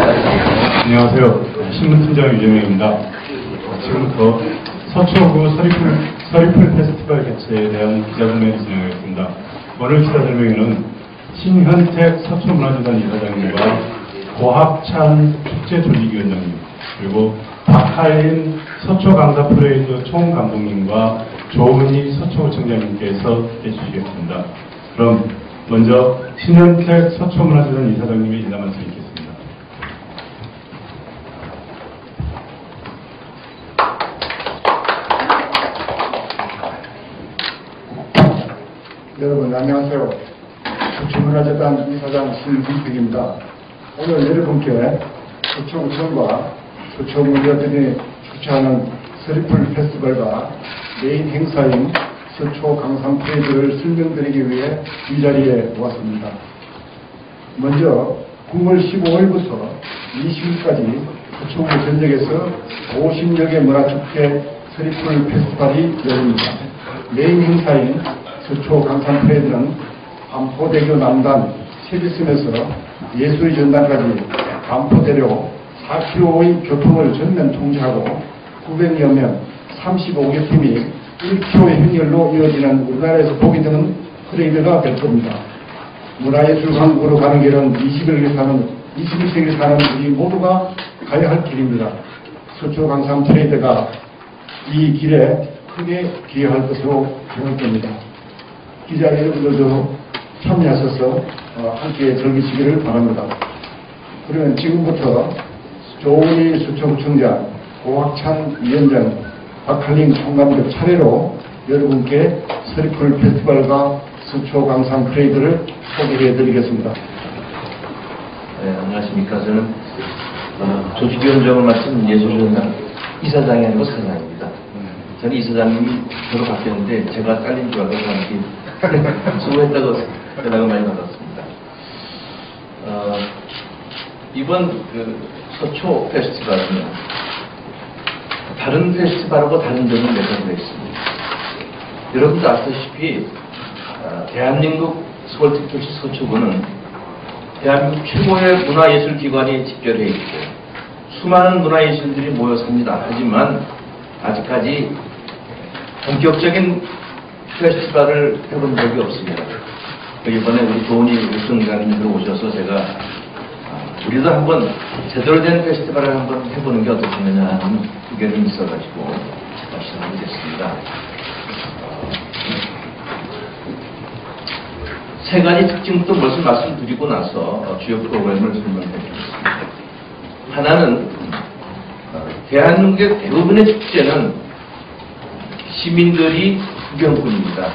안녕하세요. 신문팀장 유재명입니다. 지금부터 서초구 서리풀, 서리풀 페스티벌 개최에 대한 기자회견을 진행하겠습니다. 오늘 기자 설명회는 신현택 서초문화재단 이사장님과 고학찬 축제조직위원장님 그리고 박하인 서초 강사 프레이드 총 감독님과 조은희 서초구청장님께서 해주시겠습니다. 그럼 먼저 신현택 서초문화재단 이사장님의 인사 말씀 있겠습니다. 여러분 안녕하세요. 서초문화재단 이사장 신훈택입니다. 오늘 여러분께 서초구청과 서초문화재단이 주최하는 서리풀 페스티벌과 메인 행사인 서초 강산 프레이드를 설명드리기 위해 이 자리에 왔습니다. 먼저 9월 15일부터 20일까지 서초구 전역에서 50여 개 문화축제 서리풀 페스티벌이 열립니다. 메인 행사인 서초 강산 프레이드는 반포대교 남단 세비섬에서 예술의 전당까지 반포대로 4km의 교통을 전면 통제하고 900여 명 35개 팀이 1km 행렬로 이어지는 우리나라에서 보기 드문 프레이드가 될 겁니다. 문화예술 강국으로 가는 길은 21세기 사는, 21세기 사는 우리 모두가 가야 할 길입니다. 서초 강산 트레이드가 이 길에 크게 기여할 것으로 생각됩니다 기자 여러분들도 참여하셔서 어, 함께 즐기시기를 바랍니다. 그러면 지금부터 조은희 수청청장, 고학찬 위원장, 박할림 총감독 차례로 여러분께 서리풀 페스티벌과 서초 강산 프레이드를 소개해 드리겠습니다. 네, 안녕하십니까. 저는 어, 조직위원장을 맡은 예술위원장 이사장이 아니고 사장입니다. 저는 이사장님이 저로 바뀌었는데 제가 딸린 줄 알고 함께 수고했다고 연락을 많이 받았습니다. 어, 이번 그 서초 페스티벌은 다른 페스티벌하고 다른 점은 몇 가지가 있습니다. 여러분도 아시다시피 어, 대한민국 서울특별시 서초구는 대한민국 최고의 문화예술기관이 집결해 있고 수많은 문화예술들이 모여 삽니다. 하지만 아직까지 본격적인 페스티벌을 해본 적이 없습니다. 그 이번에 우리 조은희 우승장님 들어오셔서 제가 아, 우리도 한번 제대로 된 페스티벌을 한번 해보는 게 어떻겠느냐 하는 의견이 있어가지고 시작하게 됐습니다. 세 가지 특징부터 먼저 말씀드리고 나서 어, 주요 프로그램을 설명드리겠습니다. 하나는 어, 대한민국의 대부분의 축제는 시민들이 구경꾼입니다.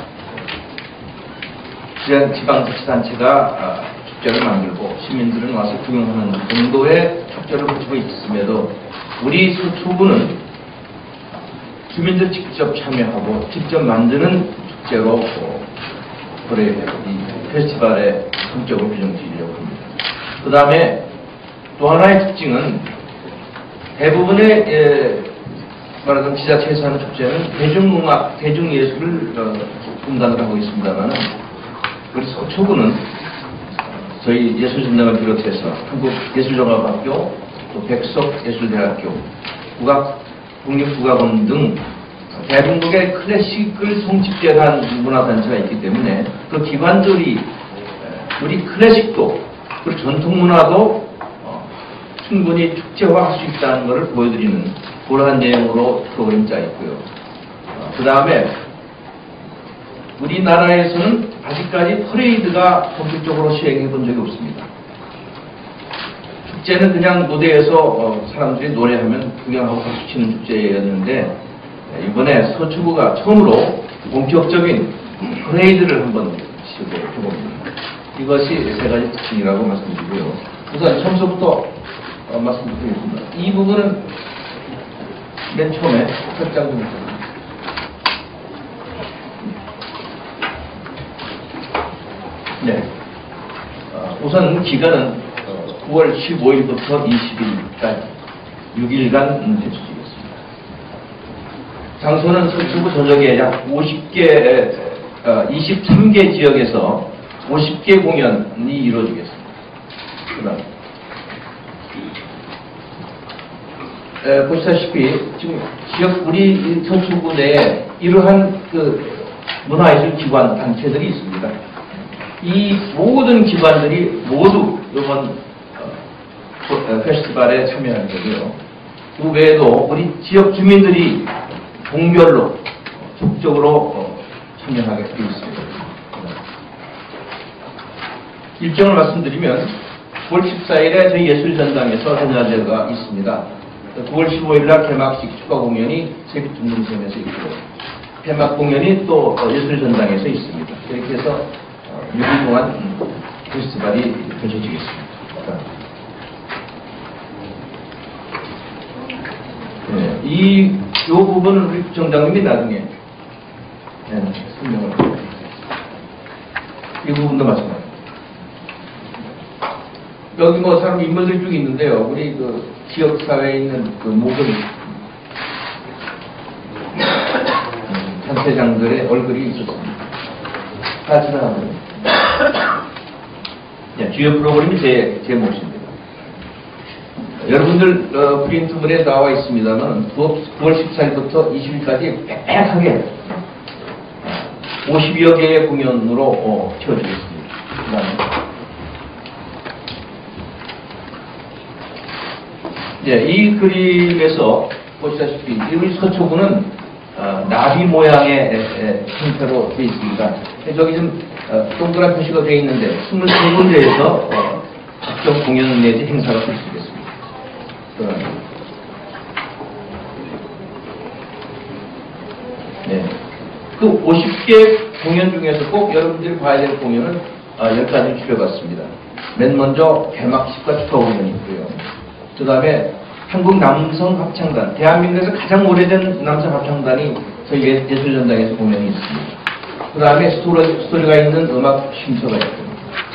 지방- 지방자치단체가 아, 축제를 만들고 시민들은 와서 구경하는 정도의 축제를 가지고 있음에도 우리 서초구는 주민들 직접 참여하고 직접 만드는 축제로 어, 그래 이 페스티벌의 성격을 규정드리려고 합니다. 그 다음에 또 하나의 특징은 대부분의 예, 말하자면 지자체에서 하는 축제는 대중음악, 대중예술을 어, 분담을 하고 있습니다만 우리 서초구는 저희 예술전당을 비롯해서 한국예술종합학교, 또 백석예술대학교, 국악, 국립국악원 등 대한민국의 클래식을 성집결한 문화단체가 있기 때문에 그 기관들이 우리 클래식도 그리고 전통문화도 어, 충분히 축제화할 수 있다는 것을 보여드리는 그러한 내용으로 프로그램이 짜 있고요. 그 다음에 우리나라에서는 아직까지 퍼레이드가 본격적으로 시행해 본 적이 없습니다. 축제는 그냥 무대에서 어, 사람들이 노래하면 구경하고 박수 치는 축제였는데 이번에 서초구가 처음으로 본격적인 퍼레이드를 한번 시도해 봅니다. 이것이 세 가지 특징이라고 말씀드리고요. 우선 처음부터 어, 말씀드리겠습니다. 이 부분은 맨 처음에 좀 해주세요. 네. 어, 우선 기간은 어, 9월 15일부터 20일까지 6일간 개최되겠습니다. 장소는 서초구 전역에 약 50개, 어, 23개 지역에서 50개 공연이 이루어지겠습니다. 그 다음 에, 보시다시피 지금 지역 우리 이 서초구 내에 이러한 그 문화예술 기관 단체들이 있습니다. 이 모든 기관들이 모두 이번 어, 어, 페스티벌에 참여할 거고요. 그 외에도 우리 지역 주민들이 동별로 적극적으로 어, 참여하게 되어 있습니다. 일정을 말씀드리면 9월 14일에 저희 예술전당에서 전야제가 있습니다. 9월 15일 날 개막식 축하 공연이 세빛중동섬에서 있고 폐막 공연이 또 어, 예술전당에서 있습니다. 이렇게 해서 어, 6일 동안 음, 페스티벌이 펼쳐지겠습니다. 네, 이, 요 부분은 우리 정장님이 나중에 네, 설명을 이 부분도 마찬가지. 여기 뭐 사람 인물들 쭉 있는데요. 우리 그 지역 사회에 있는 그 모든 단체장들의 얼굴이 있었습니다. 다 지나갑니다. 예, 주요 프로그램이 제, 제 몫입니다. 여러분들 어, 프린트물에 나와 있습니다만 9월 14일부터 20일까지 빽빽하게 50여 개의 공연으로 어, 채워주겠습니다. 그다음에 예, 이 그림에서 보시다시피 우리 서초구는 어, 나비 모양의 에, 에, 형태로 되어 있습니다. 저기 좀 어, 동그란 표시가 되어 있는데 23군데에서 어, 각종 공연 내지 행사가. 그, 네. 그 50개 공연 중에서 꼭 여러분들이 봐야 될 공연은 어, 10가지 줄여봤습니다. 맨 먼저 개막식과 축하 공연이 있고요. 그 다음에 한국 남성 합창단, 대한민국에서 가장 오래된 남성 합창단이 저희 예- 예술전당에서 공연이 있습니다. 그 다음에 스토리, 스토리가 있는 음악 쉼터가 있고,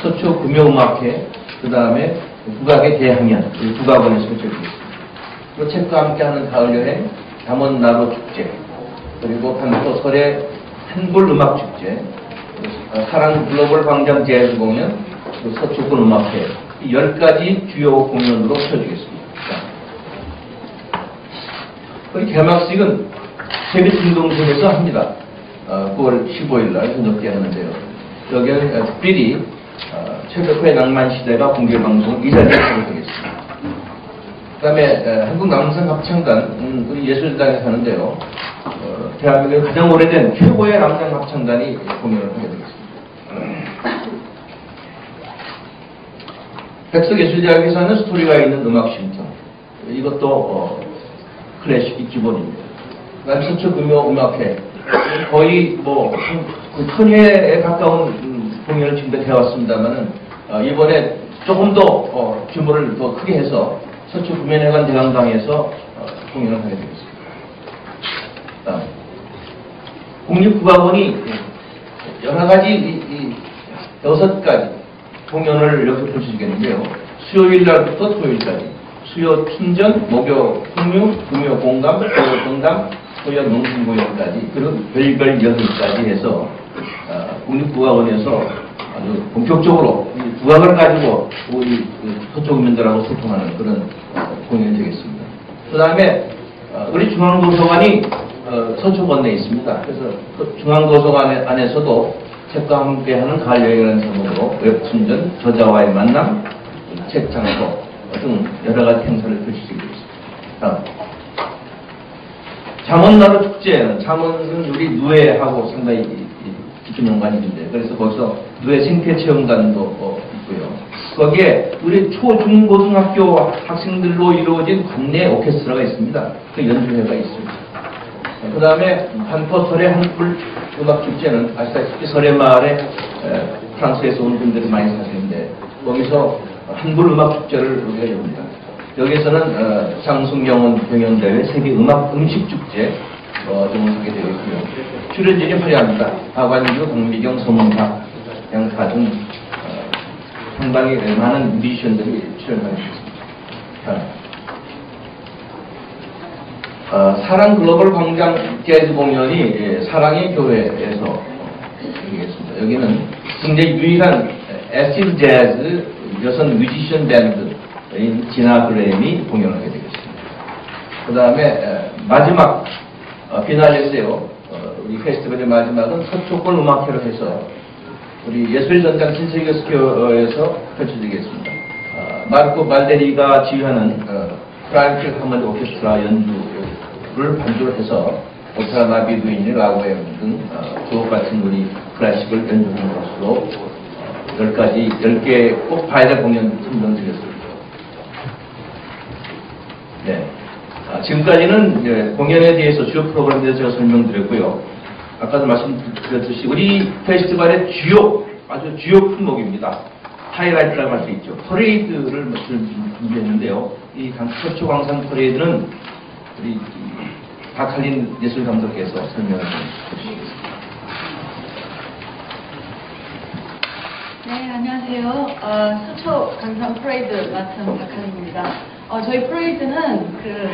서초 금요음악회, 그 다음에 국악의 대항연, 이 국악원에서 펼쳐지고 있습니다. 그리고 책과 함께하는 가을여행, 담원나루 축제, 그리고 반포 설의 한글 음악 축제, 어, 사랑 글로벌 광장 재즈 공연, 서초군 음악회, 이 10가지 주요 공연으로 펼쳐지겠습니다. 우리 개막식은 세빛운동장에서 합니다. 어, 9월 15일 날 저녁 때 하는데요. 여기는 어, 특별히 어, 최백호의 낭만 시대가 공개 방송 이 자리에 하게 되겠습니다. 그 다음에 어, 한국 남성 합창단 음, 우리 예술단에서 하는데요. 어, 대한민국의 가장 오래된 최고의 남성 합창단이 공연을 하게 되겠습니다. 백석예술대학에서 하는 스토리가 있는 음악 쉼터 이것도 어, 클래식이 기본입니다. 그다음 서초 금요 음악회 거의 뭐그 천회에 가까운 음, 공연을 지금까지 해왔습니다만은 어, 이번에 조금 더 어, 규모를 더 크게 해서 서초금연회관 대강당에서 어, 공연을 하게 되겠습니다. 그다음 국립국악원이 여러 가지 이, 이 여섯 가지 공연을 이렇게 펼쳐지겠는데요. 수요일 날부터 토요일까지 수요 춘전, 목요 풍류, 금요 공감, 토요 공감, 토요 농심공연까지 그리고 별별 가지 해서 어, 국립국악원에서 아주 본격적으로 이 국악을 가지고 우리 그 서초구민들하고 소통하는 그런 어, 공연이 되겠습니다. 그 다음에 어, 우리 중앙도서관이 어, 서초권 내에 있습니다. 그래서 그 중앙도서관 안에서도 책과 함께하는 가을 여행이라는 제목으로 웹춘전, 저자와의 만남, 책 장소 등 여러 가지 행사를 펼치고 있습니다. 다음. 잠원나루 축제는 잠원은 우리 누에하고 상당히 깊은 연관이 있는데 그래서 거기서 누에 생태 체험관도 어, 있고요. 거기에 우리 초, 중, 고등학교 학생들로 이루어진 관내 오케스트라가 있습니다. 그 연주회가 있습니다. 그 다음에 반포 설의 한풀 음악 축제는 아시다시피 설의마을에 에, 프랑스에서 온 분들이 많이 사시는데 거기서 한불 음악 축제를 우리가 엽니다. 여기서는 어, 장승영원 경연대회 세계 음악 음식 축제 어, 등하게 되어 있고요. 출연진이 화려합니다. 박완주, 강미경, 서문탁, 양파 등 어, 상당히 많은 뮤지션들이 출연하고 있습니다. 어, 사랑 글로벌 광장 재즈 공연이 예, 사랑의 교회에서 되겠습니다. 여기는 굉장히 유일한 에시드 재즈 여성 뮤지션 밴드인 지나 그레임이 공연하게 되겠습니다. 그 다음에 마지막 어, 비날레스요. 어, 우리 페스티벌의 마지막은 서초권 음악회로 해서 우리 예술전당 신세계 스퀘어에서 펼쳐지겠습니다. 어, 마르코 발데리가 지휘하는 어, 프랑크 하먼드 오케스트라 연주 를 반주로 해서 오페라 나비 두인이 라고에 등 어, 주옥 같은 우리 클래식을 연주하는 것으로 어, 10가지, 10개 꼭 봐야 될 공연 선정드렸습니다. 네. 아, 지금까지는 이제 공연에 대해서 주요 프로그램에 대해서 제가 설명드렸고요. 아까도 말씀드렸듯이 우리 페스티벌의 주요 아주 주요 품목입니다. 하이라이트라고 할 수 있죠. 퍼레이드를 준비했는데요. 이 강- 서초 광산 퍼레이드는 우리 이 박할린 예술 감독께서 설명을 해주시겠습니다. 네, 안녕하세요. 어, 서초 강산 프레이드 맡은 박한입니다. 어, 저희 프레이드는 그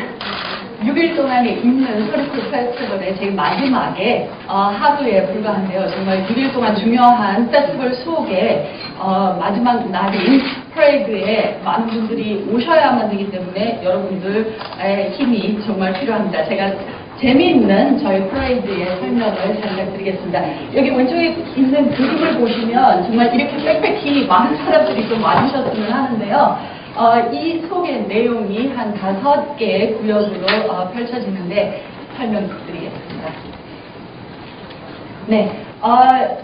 6일 동안에 있는 서리풀 페스티벌의 제일 마지막에 어, 하루에 불과한데요. 정말 6일 동안 중요한 페스티벌 속에 어, 마지막 날인 프레이드에 많은 분들이 오셔야만 되기 때문에 여러분들의 힘이 정말 필요합니다. 제가 재미있는 저희 프레이드의 설명을 잠깐 드리겠습니다. 여기 왼쪽에 있는 그림을 보시면 정말 이렇게 빽빽히 많은 사람들이 좀 와주셨으면 하는데요. 어, 이 속의 내용이 한 다섯 개의 구역으로 어, 펼쳐지는데 설명드리겠습니다. 네, 어,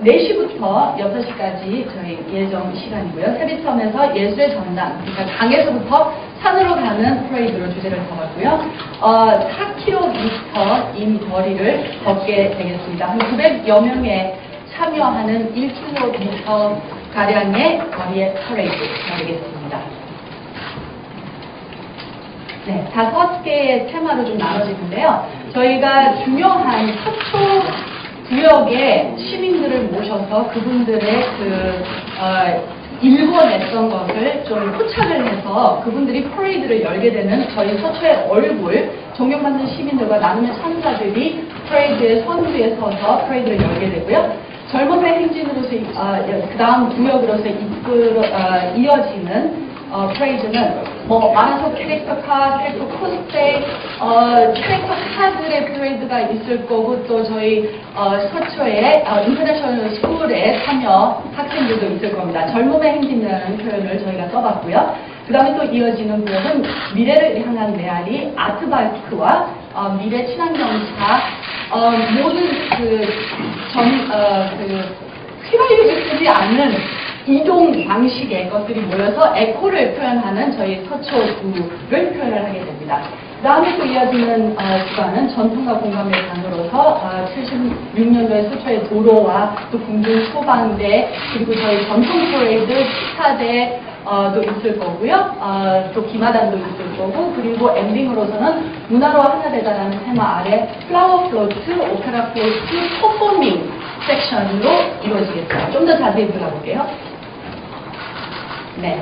4시부터 6시까지 저희 예정 시간이고요. 세비섬에서 예술의 전당, 그러니까 강에서부터 산으로 가는 프레이드로 주제를 잡았고요. 어, 4km 이미 거리를 걷게 되겠습니다. 한 900여 명의 참여하는 1km 가량의 거리의 프레이드가 되겠습니다. 네, 다섯 개의 테마로 좀 나눠지는데요. 저희가 중요한 서초 구역의 시민들을 모셔서 그분들의 그, 어, 일궈냈던 것을 좀 포착을 해서 그분들이 프레이드를 열게 되는 저희 서초의 얼굴, 존경받는 시민들과 나눔의 천사들이 프레이드의 선두에 서서 프레이드를 열게 되고요. 젊음의 행진으로서, 그 다음 구역으로서 이끌어, 어, 이어지는 어, 프레이즈는 뭐 많아서 캐릭터카, 캐릭터 코스프레, 어, 캐릭터 카들의 프레이드가 있을 거고 또 저희 어, 서초의 어, 인터내셔널 스쿨에 참여 학생들도 있을 겁니다. 젊음의 행진이라는 표현을 저희가 써봤고요. 그 다음에 또 이어지는 부분은 미래를 향한 메아리, 아트바이크와 어, 미래 친환경차, 어, 모든 그 전, 어, 그 휘발유를 쓰지 않는 이동 방식의 것들이 모여서 에코를 표현하는 저희 서초구를 표현을 하게 됩니다. 그 다음에 또 이어지는 어, 주간은 전통과 공감의 장으로서 어, 76년도에 서초의 도로와 또 궁중 소방대 그리고 저희 전통 프레이드 스타대 어, 도 있을 거고요. 어, 또 기마단도 있을 거고 그리고 엔딩으로서는 문화로 하나 되다라는 테마 아래 플라워 플로트, 오페라 플로트, 퍼포밍 섹션으로 이루어지겠습니다. 좀더 자세히 들어볼게요. 네.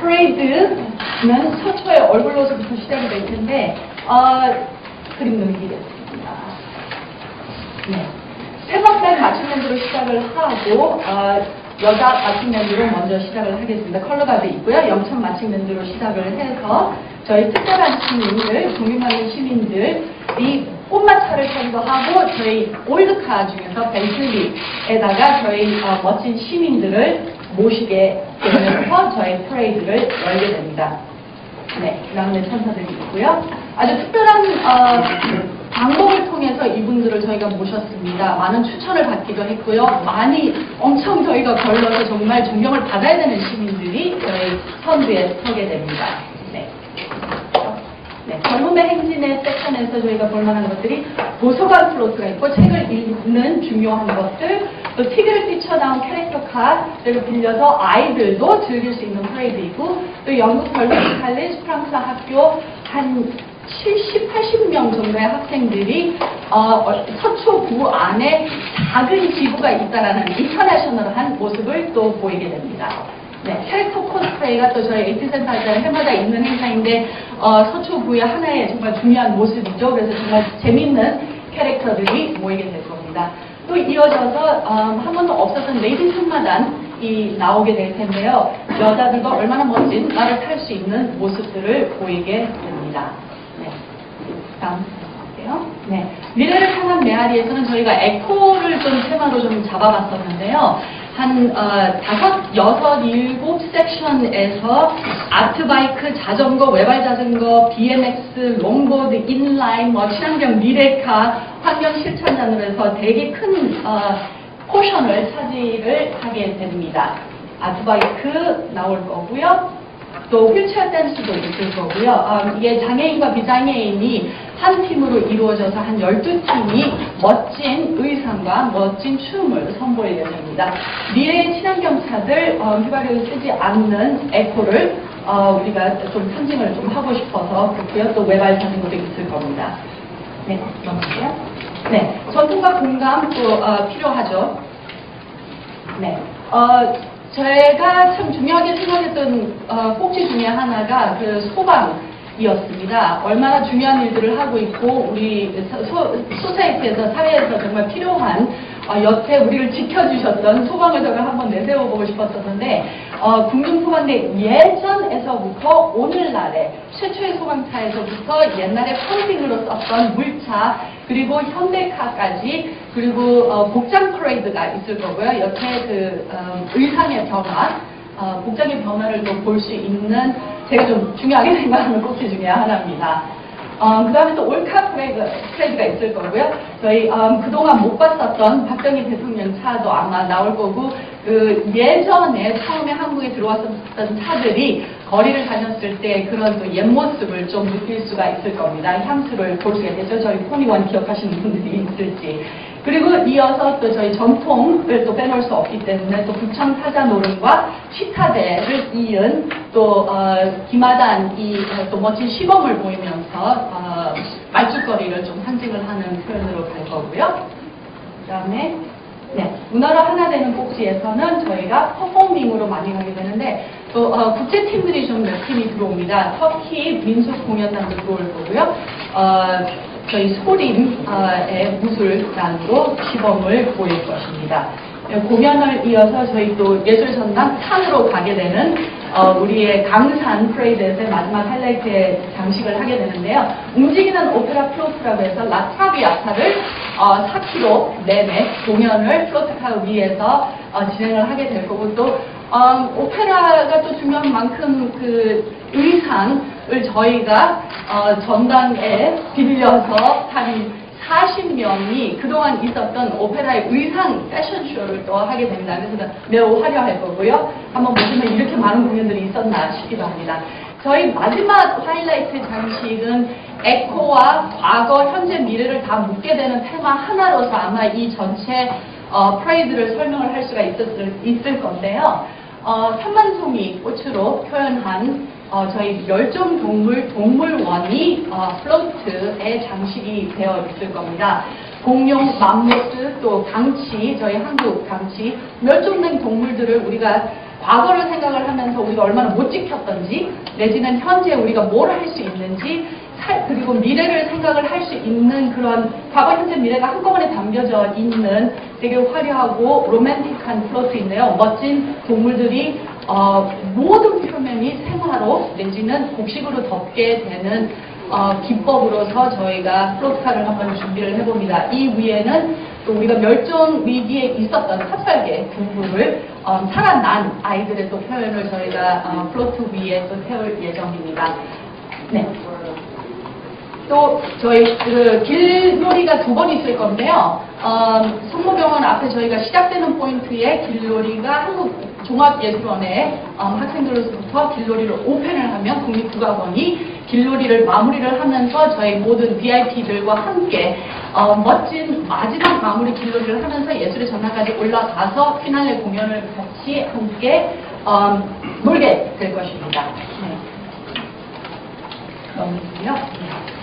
프레이드는 서초의 얼굴로서부터 시작이 될 텐데, 어, 그림 넘기겠습니다. 네. 세박살 맞춤맨으로 시작을 하고, 어, 여자 맞춤맨으로 먼저 시작을 하겠습니다. 컬러가 돼 있고요. 영천 맞춤맨으로 시작을 해서 저희 특별한 시민들, 존경하는 시민들이 꽃마차를 타기도 하고 저희 올드카 중에서 벤틀리에다가 저희 어, 멋진 시민들을 모시게 되면서 저희 프레이드를 열게 됩니다. 네, 그 다음에 천사들이 있고요. 아주 특별한 어, 방법을 통해서 이분들을 저희가 모셨습니다. 많은 추천을 받기도 했고요. 많이 엄청 저희가 걸러서 정말 존경을 받아야 되는 시민들이 저희 선두에 서게 됩니다. 네. 네, 젊음의 행진의 섹션에서 저희가 볼 만한 것들이 도서관 플로트가 있고 책을 읽는 중요한 것들, 또 TV를 뛰쳐나온 캐릭터 카드를 빌려서 아이들도 즐길 수 있는 프레이드이고, 또 영국 별비스 칼리지 프랑스 학교 한 70, 80명 정도의 학생들이 어, 어, 서초구 안에 작은 지구가 있다라는 인터내셔널한 모습을 또 보이게 됩니다. 네, 캐릭터 코스프레이가 또 저희 에이티센터 할때 해마다 있는 행사인데 어, 서초구의 하나의 정말 중요한 모습이죠. 그래서 정말 재밌는 캐릭터들이 모이게 될 겁니다. 또 이어져서 음, 한 번도 없었던 레이디 승마단이 나오게 될 텐데요. 여자들과 얼마나 멋진 말을 탈 수 있는 모습들을 보이게 됩니다. 네. 다음 볼게요. 네. 미래를 향한 메아리에서는 저희가 에코를 좀 테마로 좀 잡아봤었는데요. 한, 어, 다섯, 여섯, 일곱 섹션에서 아트바이크, 자전거, 외발 자전거, BMX, 롱보드, 인라인, 뭐, 친환경 미래카, 환경 실천단으로 해서 되게 큰, 어, 포션을 차지를 하게 됩니다. 아트바이크 나올 거고요. 또 휠체어 댄스도 있을 거고요. 아, 이게 장애인과 비장애인이 한 팀으로 이루어져서 한 12팀이 멋진 의상과 멋진 춤을 선보일 예정입니다. 미래의 친환경차들 어, 휘발유를 쓰지 않는 에코를 어, 우리가 좀 상징을 좀 하고 싶어서 그렇고요. 또 외발 자전거도 있을 겁니다. 네, 넘어갈게요. 네, 전통과 공감 또 어, 필요하죠. 네. 어, 제가 참 중요하게 생각했던 어, 꼭지 중에 하나가 그 소방이었습니다. 얼마나 중요한 일들을 하고 있고 우리 소, 소사이티에서 사회에서 정말 필요한 어, 여태 우리를 지켜주셨던 소방의적을 한번 내세워보고 싶었었는데 어, 국민소방대 예전에서부터 오늘날에 최초의 소방차에서부터 옛날에 펌핑으로 썼던 물차 그리고 현대카까지 그리고 어, 복장 퍼레이드가 있을 거고요. 여태 그 어, 의상의 변화 어, 복장의 변화를 또 볼 수 있는 제가 좀 중요하게 생각하는 꼭지 중에 하나입니다. 어, 그 다음에 또 올카 프레이드, 프레이드가 있을 거고요. 저희 음, 그동안 못 봤었던 박정희 대통령 차도 아마 나올 거고 그 예전에 처음에 한국에 들어왔었던 차들이 거리를 다녔을 때 그런 또 옛 모습을 좀 느낄 수가 있을 겁니다. 향수를 볼 수가 있겠죠. 저희 포니원 기억하시는 분들이 있을지. 그리고 이어서 또 저희 전통을 또 빼놓을 수 없기 때문에 또 부천 사자 노름과 치타대를 이은 또 어, 기마단이 어, 또 멋진 시범을 보이면서 어, 말죽거리를 좀 상징을 하는 표현으로 갈 거고요. 그다음에 네, 문화로 하나 되는 꼭지에서는 저희가 퍼포밍으로 많이 가게 되는데 또 어, 국제팀들이 좀 몇 팀이 들어옵니다. 터키 민속 공연단도 들어올 거고요. 어, 저희 소림의 무술단으로 시범을 보일 것입니다. 공연을 이어서 저희 또 예술전당 산으로 가게 되는 어, 우리의 강산 프레이드에서의 마지막 하이라이트의 장식을 하게 되는데요. 움직이는 오페라 플로트라고 해서 라타비아타를 어, 4km 내내 공연을 플로트카 위에서 어, 진행을 하게 될 거고 또 어, 오페라가 또 중요한 만큼 그 의상을 저희가 어, 전당에 빌려서 한 40명이 그동안 있었던 오페라의 의상 패션쇼를 또 하게. 그래서 매우 화려할 거고요. 한번 보시면 이렇게 많은 공연들이 있었나 싶기도 합니다. 저희 마지막 하이라이트 장식은 에코와 과거, 현재, 미래를 다 묶게 되는 테마 하나로서 아마 이 전체 어, 프레이드를 설명을 할 수가 있었을, 있을 건데요. 어, 산만송이 꽃으로 표현한 어, 저희 멸종 동물 동물원이 어, 플로트의 장식이 되어 있을 겁니다. 공룡, 맘모스, 또 강치, 저희 한국 강치, 멸종된 동물들을 우리가 과거를 생각을 하면서 우리가 얼마나 못 지켰던지, 내지는 현재 우리가 뭘 할 수 있는지, 살- 그리고 미래를 생각을 할 수 있는 그런 과거, 현재, 미래가 한꺼번에 담겨져 있는 되게 화려하고 로맨틱한 플로트인데요. 멋진 동물들이 어, 모든 표면이 생화로 내지는 곡식으로 덮게 되는 어, 기법으로서 저희가 플로트카를 한번 준비를 해봅니다. 이 위에는 또 우리가 멸종 위기에 있었던 탑살개 동물을 어, 살아난 아이들의 또 표현을 저희가 어, 플로트 위에 또 세울 예정입니다. 네. 또 저희 그 길놀이가 두 번 있을 건데요. 어, 성모병원 앞에 저희가 시작되는 포인트에 길놀이가 한국 종합예술원의 어, 학생들로부터 길놀이를 오픈을 하면 국립국악원이 길놀이를 마무리를 하면서 저희 모든 VIP들과 함께 어, 멋진 마지막 마무리 길놀이를 하면서 예술의 전당까지 올라가서 피날레 공연을 같이 함께 어, 놀게 될 것입니다. 네. 넘기고요.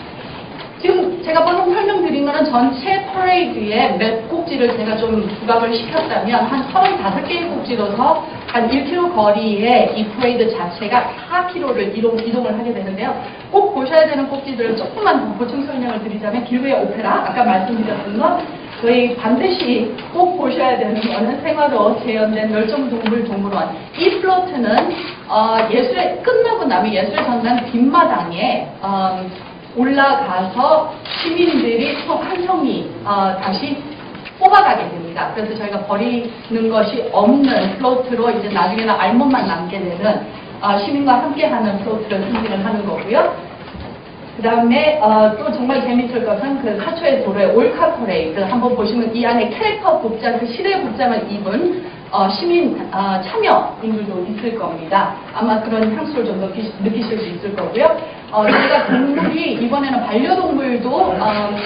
지금 제가 방금 설명드린 거는 전체 퍼레이드의 몇 꼭지를 제가 좀 부각을 시켰다면 한 35개의 꼭지로서 한 1km 거리에 이 퍼레이드 자체가 4km를 이동, 이동을 하게 되는데요. 꼭 보셔야 되는 꼭지들을 조금만 더 보충 설명을 드리자면 길루의 오페라, 아까 말씀드렸던 것, 저희 반드시 꼭 보셔야 되는 거는 생화로 재현된 멸종동물 동물원. 이 플로트는 어, 예술의 끝나고 나면 예술 전당 뒷마당에 어, 올라가서 시민들이 한 성이 어, 다시 뽑아가게 됩니다. 그래서 저희가 버리는 것이 없는 플로트로 이제 나중에는 알몸만 남게 되는 어, 시민과 함께하는 플로트를 승진을 하는 거고요. 그 다음에 어, 또 정말 재밌을 것은 그 사초의 도로의 올카 퍼레이드 한번 보시면 이 안에 캐릭터 복장, 그 시대 복장을 입은 어, 시민 어, 참여인들도 있을 겁니다. 아마 그런 향수를 좀 느끼, 느끼실 수 있을 거고요. 어, 저희가 동물이 이번에는 반려동물도 음,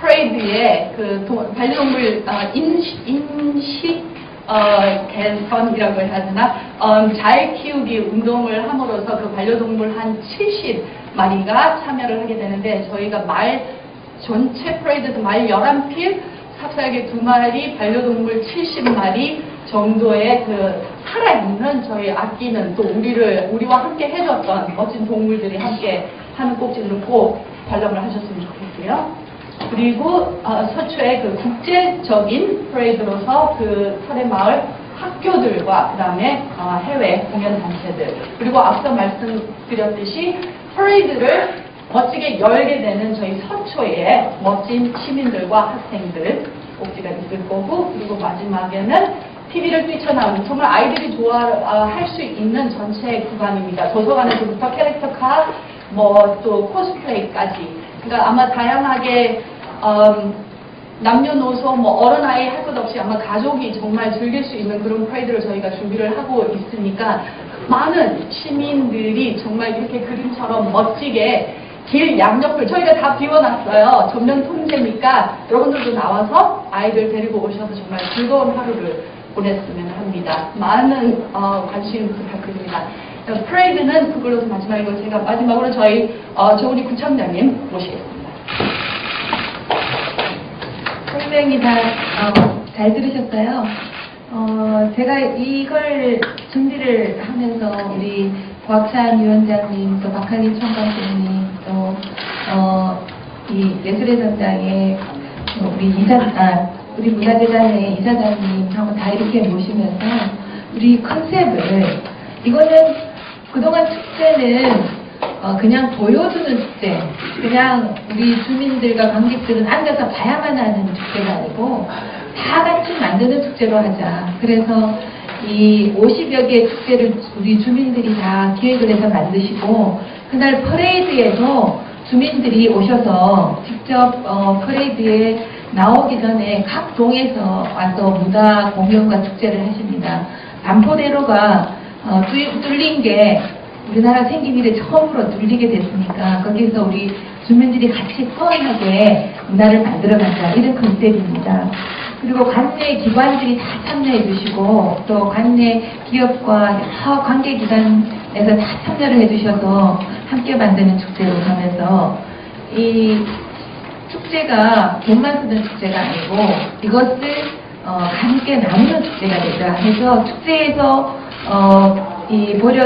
프레이드에 그 도- 반려동물 어, 인식, 인식 어, 개선이라고 해야 되나 음, 잘 키우기 운동을 함으로써 그 반려동물 한 70마리가 참여를 하게 되는데 저희가 말 전체 프레이드에서 말 11필 삽살개 두 마리, 반려동물 70마리 정도의 그 살아있는 저희 아끼는 또 우리를 우리와 함께 해줬던 멋진 동물들이 함께 하는 꼭지를 꼭 관람을 하셨으면 좋겠고요. 그리고 어, 서초의 그 국제적인 프레이드로서 그 설의마을 학교들과 그다음에 어, 해외 공연 단체들 그리고 앞서 말씀드렸듯이 프레이드를 멋지게 열게 되는 저희 서초의 멋진 시민들과 학생들 꼭지가 있을 거고 그리고 마지막에는 TV를 뛰쳐나오는 정말 아이들이 좋아할 수 있는 전체 구간입니다. 도서관에서부터 캐릭터카 뭐 또 코스프레이까지 그러니까 아마 다양하게 음, 남녀노소 뭐 어른 아이 할 것 없이 아마 가족이 정말 즐길 수 있는 그런 프레이드를 저희가 준비를 하고 있으니까 많은 시민들이 정말 이렇게 그림처럼 멋지게 길 양옆을 저희가 다 비워놨어요. 전면 통제니까 여러분들도 나와서 아이들 데리고 오셔서 정말 즐거운 하루를 보냈으면 합니다. 많은 어, 관심 부탁드립니다. 어, 프레이드는 그걸로 마지막이고 제가 마지막으로 저희 어, 조은희 구청장님 모시겠습니다. 선생님이 다, 어, 잘 들으셨어요? 어, 제가 이걸 준비를 하면서 우리 곽찬 위원장님, 또 박한희 총괄장님, 또, 어, 이 예술의 전당의 우리 이사, 아, 우리 문화재단의 이사장님하고 다 이렇게 모시면서 우리 컨셉을, 이거는 그동안 축제는 어, 그냥 보여주는 축제, 그냥 우리 주민들과 관객들은 앉아서 봐야만 하는 축제가 아니고 다 같이 만드는 축제로 하자. 그래서 이 50여 개의 축제를 우리 주민들이 다 기획을 해서 만드시고 그날 퍼레이드에도 주민들이 오셔서 직접 어, 퍼레이드에 나오기 전에 각 동에서 와서 무다 공연과 축제를 하십니다. 반포대로가 어, 뚫- 뚫린 게 우리나라 생긴 이래 처음으로 뚫리게 됐으니까 거기서 우리 주민들이 같이 소원하게 문화를 만들어가자 이런 컨셉입니다. 그리고 관내 기관들이 다 참여해 주시고 또 관내 기업과 여러 관계기관에서 다 참여를 해 주셔서 함께 만드는 축제로 가면서 이 축제가 돈만 쓰는 축제가 아니고 이것을 어, 함께 나누는 축제가 되자 해서 축제에서 어, 이 보려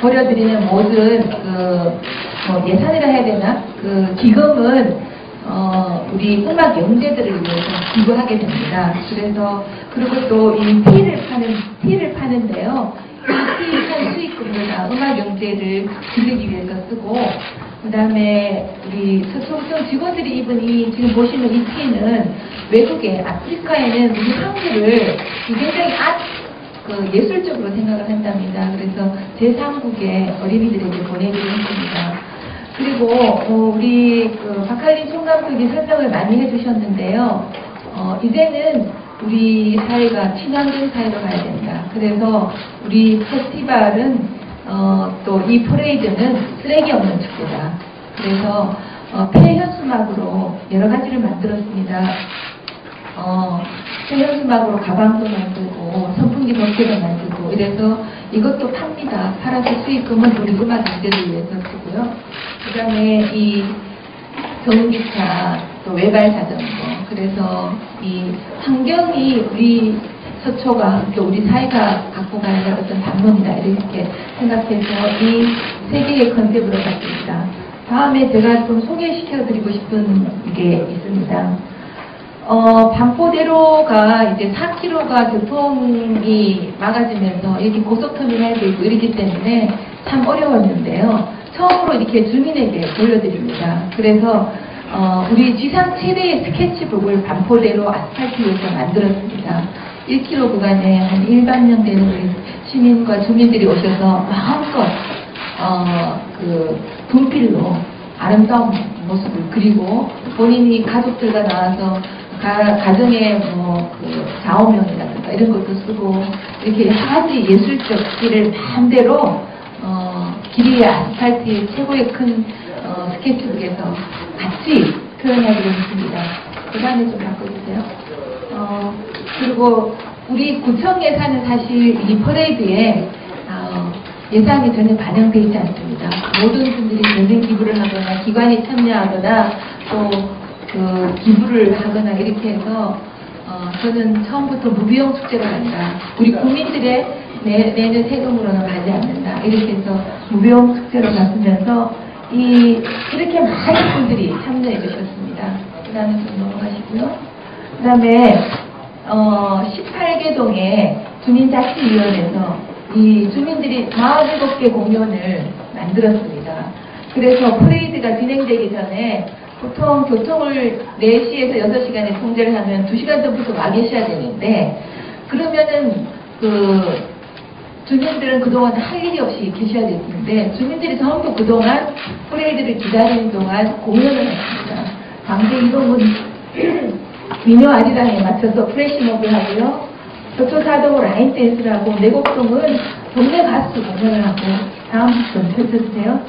보려드리는 모든 그 뭐 예산이라 해야 되나 그 기금은 어, 우리 음악 영재들을 위해서 기부하게 됩니다. 그래서 그리고 또 이 티를 파는 티를 파는데요. 이티판 수익금을 다 음악 영재를 기르기 위해서 쓰고 그 다음에 우리 서초구청 직원들이 입은 이 지금 보시는 이 티는 외국에 아프리카에는 우리 한국을 굉장히 아, 그 예술적으로 생각을 한답니다. 그래서 제3국의 어린이들에게 보내기로 했습니다. 그리고 어, 우리 그 박할린 총감독이 설명을 많이 해주셨는데요. 어, 이제는 우리 사회가 친환경 사회로 가야 된다. 그래서 우리 페스티벌은 어, 또 이 퍼레이드는 쓰레기 없는 축제다. 그래서 어, 폐현수막으로 여러 가지를 만들었습니다. 어, 생현수막으로 가방도 만들고 선풍기 덮개도 만들고 이래서 이것도 팝니다. 팔아서 수익금은 우리 음악 인재를 위해서 쓰고요. 그 다음에 이 전기차, 또 외발 자전거. 그래서 이 환경이 우리 서초가 또 우리 사회가 갖고 가는 어떤 담론이다 이렇게 생각해서 이 세 개의 컨셉으로 갔습니다. 다음에 제가 좀 소개시켜드리고 싶은 게 있습니다. 어, 반포대로가 이제 4km가 교통이 막아지면서 이렇게 고속터미널도 있고 이러기 때문에 참 어려웠는데요. 처음으로 이렇게 주민에게 보여드립니다. 그래서 어, 우리 지상 최대의 스케치북을 반포대로 아스팔트 위에서 만들었습니다. 1km 구간에 한 1만 명 되는 우리 시민과 주민들이 오셔서 마음껏 어, 그 분필로 아름다운 모습을 그리고 본인이 가족들과 나와서 가, 가정의 뭐그 좌우명이라든가 이런 것도 쓰고 이렇게 여러 가지 예술적 길을 마음대로 어, 길이의 아스팔트의 최고의 큰 어, 스케치북에서 같이 표현하기로 했습니다. 그 다음에 좀 바꿔주세요. 어, 그리고 우리 구청 예산은 사실 이 퍼레이드에 어, 예산이 전혀 반영되어 있지 않습니다. 모든 분들이 개인 기부를 하거나 기관이 참여하거나 또 그 기부를 하거나 이렇게 해서 어, 저는 처음부터 무비용 축제가 아니라 우리 국민들의 내, 내는 세금으로는 가지 않는다. 이렇게 해서 무비용 축제로 갔으면서 이 이렇게 많은 분들이 참여해 주셨습니다. 그 다음에 좀 넘어가시고요. 그 다음에 어, 18개 동의 주민자치위원회에서 이 주민들이 47개 공연을 만들었습니다. 그래서 퍼레이드가 진행되기 전에 보통 교통을 4시에서 6시간에 통제를 하면 2시간 전부터 와 계셔야 되는데 그러면은 그 주민들은 그동안 할 일이 없이 계셔야 됐는데 주민들이 전부 그동안 퍼레이드를 기다리는 동안 공연을 했습니다. 강제 이동은 미녀 아리랑에 맞춰서 프레시몹을 하고요. 교토사동 라인 댄스를 하고 내곡동은 동네 가수 공연을 하고 다음 좀 펼쳐주세요.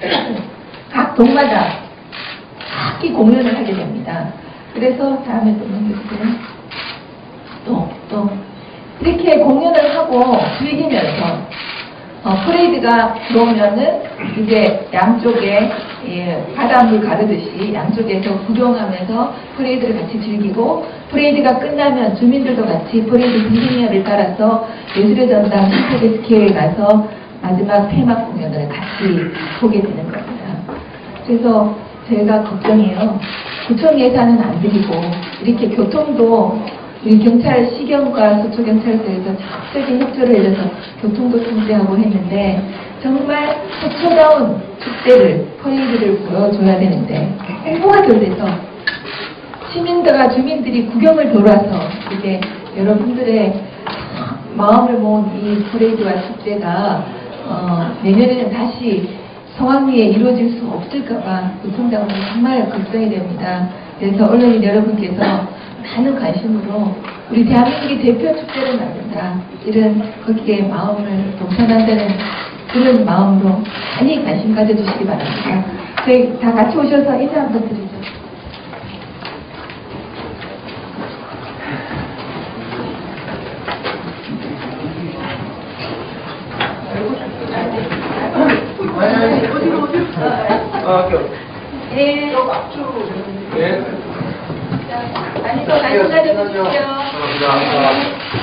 각 동마다 각기 공연을 하게 됩니다. 그래서 다음에 또 넘겨주세요. 또, 또. 이렇게 공연을 하고 즐기면서 어, 프레이드가 들어오면은 이제 양쪽에 예, 바닷물 가르듯이 양쪽에서 구경하면서 프레이드를 같이 즐기고 프레이드가 끝나면 주민들도 같이 프레이드 비디니어를 따라서 예술의 전당 스퀘어에 가서 마지막 폐막 공연을 같이 보게 되는 겁니다. 그래서 제가 걱정해요. 구청 예산은 안 드리고 이렇게 교통도 경찰 시경과 서초경찰서에서 적극적인 협조를 해줘서 교통도 통제하고 했는데 정말 서초다운 축제를 퍼레이드를 보여줘야 되는데 홍보가 덜 돼서 시민들과 주민들이 구경을 돌아서 이제 여러분들의 마음을 모은 이 퍼레이드와 축제가 어, 내년에는 다시 성황리에 이루어질 수 없을까봐 구청장으로 정말 걱정이 됩니다. 그래서 언론인 여러분께서 많은 관심으로 우리 대한민국의 대표 축제를 만든다. 이런 거기에 마음을 동참한다는 그런 마음으로 많이 관심 가져주시기 바랍니다. 저희 다 같이 오셔서 인사 한번 드리죠. 아, 오케이. 예. 더 관심 가져주십시오. 감사합니다.